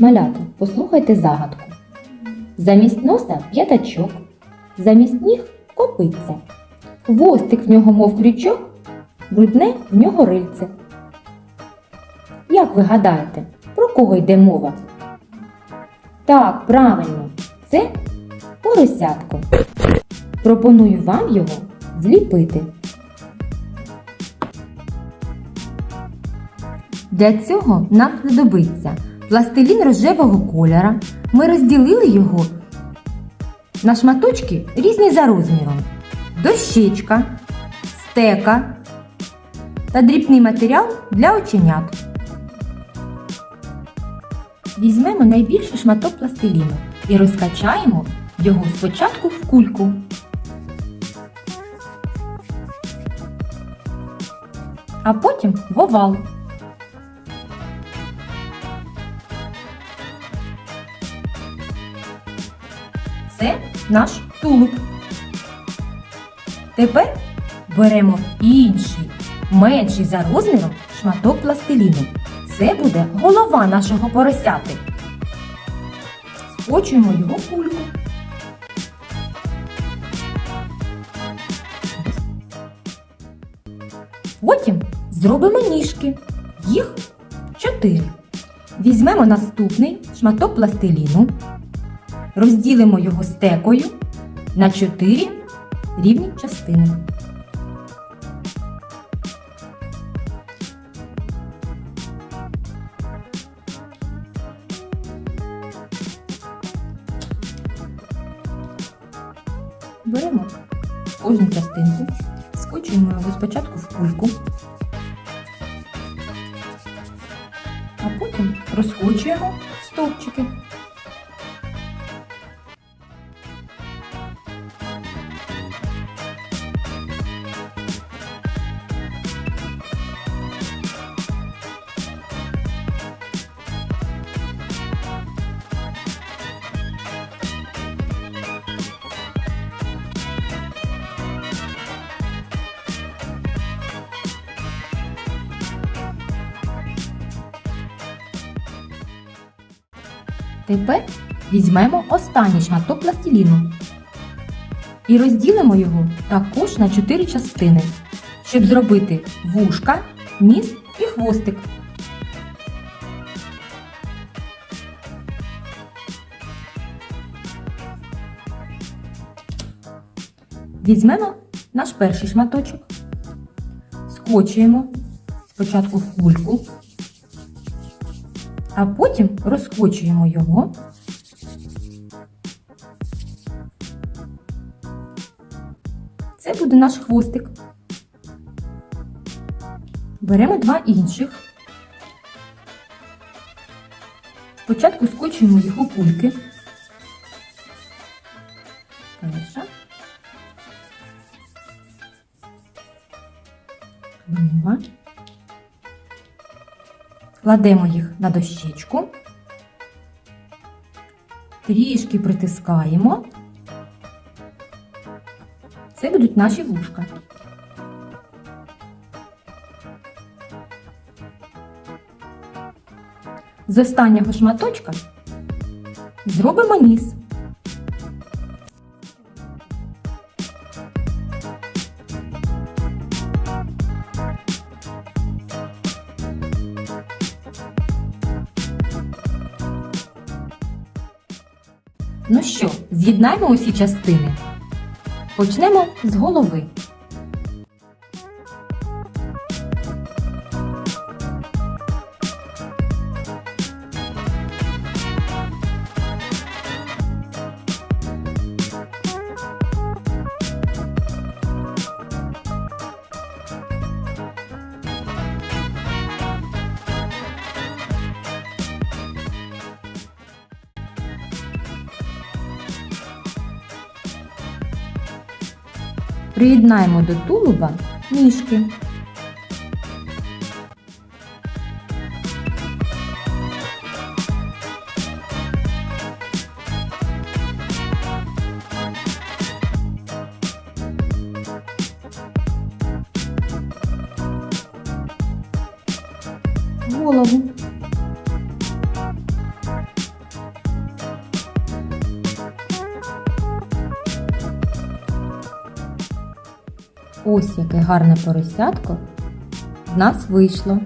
Малята, послухайте загадку. Замість носа п'ятачок, замість ніг копиться. Хвостик в нього, мов крючок, брудне в нього рильце. Як ви гадаєте, про кого йде мова? Так, правильно, це поросятко. Пропоную вам його зліпити. Для цього нам знадобиться пластилін рожевого кольора. Ми розділили його на шматочки різні за розміром. Дощечка, стека та дрібний матеріал для оченят. Візьмемо найбільший шматок пластиліну і розкачаємо його спочатку в кульку. А потім в овал. Це наш тулуб. Тепер беремо інший, менший за розміром шматок пластиліну. Це буде голова нашого поросяти. Скочуємо його кульку. Потім зробимо ніжки. Їх чотири. Візьмемо наступний шматок пластиліну, розділимо його стекою на чотири рівні частини. Беремо кожну частинку, скочуємо його спочатку в кульку, а потім розкочуємо стовпчики. Тепер візьмемо останній шматок пластиліну. І розділимо його також на чотири частини, щоб зробити вушка, ніс і хвостик. Візьмемо наш перший шматочок, скочуємо спочатку в кульку, а потім розкочуємо його. Це буде наш хвостик. Беремо два інших. Спочатку скочуємо їх у кульки. Перша. Друга. Кладемо їх на дощечку, трішки притискаємо. Це будуть наші вушка. З останнього шматочка зробимо ніс. Ну що, з'єднаємо усі частини. Почнемо з голови. Приєднаємо до тулуба ніжки. голову. Ось яке гарне поросятко в нас вийшло.